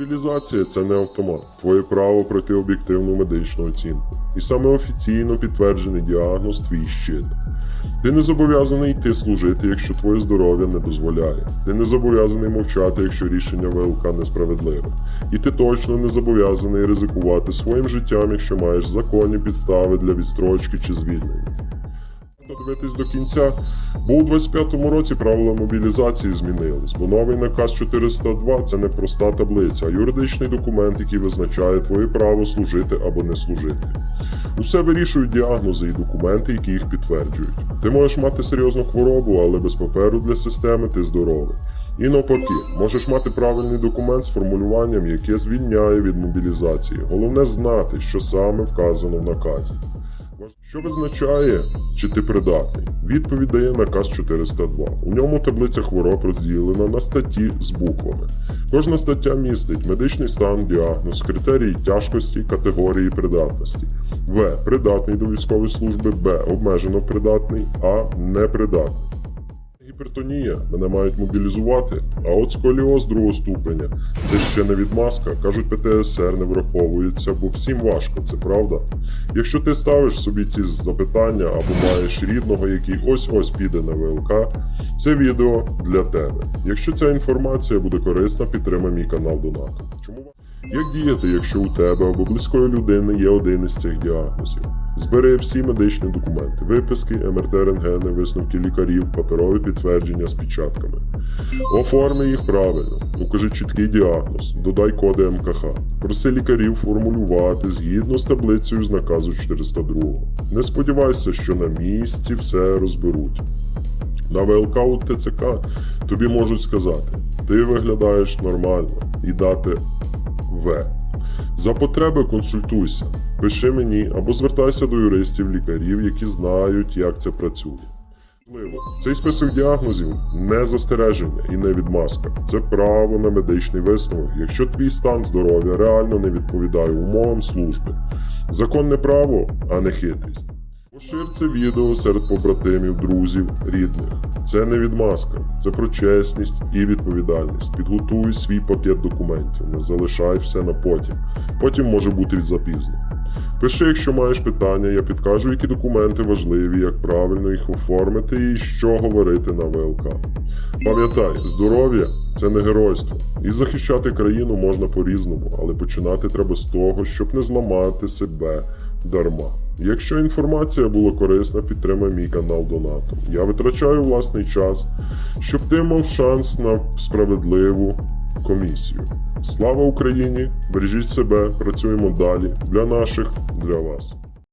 Мобілізація це не автомат. Твоє право пройти об'єктивну медичну оцінку. І саме офіційно підтверджений діагноз твій щит. Ти не зобов'язаний йти служити, якщо твоє здоров'я не дозволяє. Ти не зобов'язаний мовчати, якщо рішення ВЛК несправедливе. І ти точно не зобов'язаний ризикувати своїм життям, якщо маєш законні підстави для відстрочки чи звільнення. Додивитись до кінця, бо у 25-му році правила мобілізації змінились, бо новий наказ 402 це не проста таблиця, а юридичний документ, який визначає твоє право служити або не служити. Усе вирішують діагнози і документи, які їх підтверджують. Ти можеш мати серйозну хворобу, але без паперу для системи ти здоровий. І навпаки, можеш мати правильний документ з формулюванням, яке звільняє від мобілізації. Головне знати, що саме вказано в наказі. Що визначає, чи ти придатний? Відповідь дає наказ 402. У ньому таблиця хвороб розділена на статті з буквами. Кожна стаття містить медичний стан, діагноз, критерії тяжкості, категорії придатності. В. Придатний до військової служби, Б. Обмежено придатний, А. Непридатний. Гіпертонія мене мають мобілізувати, а от сколіоз другого ступеня це ще не відмазка. Кажуть, ПТСР не враховується, бо всім важко, це правда. Якщо ти ставиш собі ці запитання або маєш рідного, який ось-ось піде на ВЛК, це відео для тебе. Якщо ця інформація буде корисна, підтримай мій канал донатом. Чому як діяти, якщо у тебе або близької людини є один із цих діагнозів? Збери всі медичні документи, виписки, МРТ, рентгени, висновки лікарів, паперові підтвердження з печатками. Оформи їх правильно, укажи чіткий діагноз, додай коди МКХ. Проси лікарів формулювати згідно з таблицею з наказу 402. Не сподівайся, що на місці все розберуть. На ВЛК у ТЦК тобі можуть сказати: ти виглядаєш нормально і дати В. За потреби консультуйся, пиши мені або звертайся до юристів, лікарів, які знають, як це працює. Цей список діагнозів не застереження і не відмазка. Це право на медичний висновок, якщо твій стан здоров'я реально не відповідає умовам служби. Законне право, а не хитрість. Пошир це відео серед побратимів, друзів, рідних. Це не відмазка, це про чесність і відповідальність. Підготуй свій пакет документів, не залишай все на потім. Потім може бути запізно. Пиши, якщо маєш питання, я підкажу, які документи важливі, як правильно їх оформити і що говорити на ВЛК. Пам'ятай, здоров'я це не геройство. І захищати країну можна по-різному, але починати треба з того, щоб не зламати себе дарма. Якщо інформація була корисна, підтримай мій канал донатом. Я витрачаю власний час, щоб ти мав шанс на справедливу комісію. Слава Україні! Бережіть себе, працюємо далі для наших, для вас.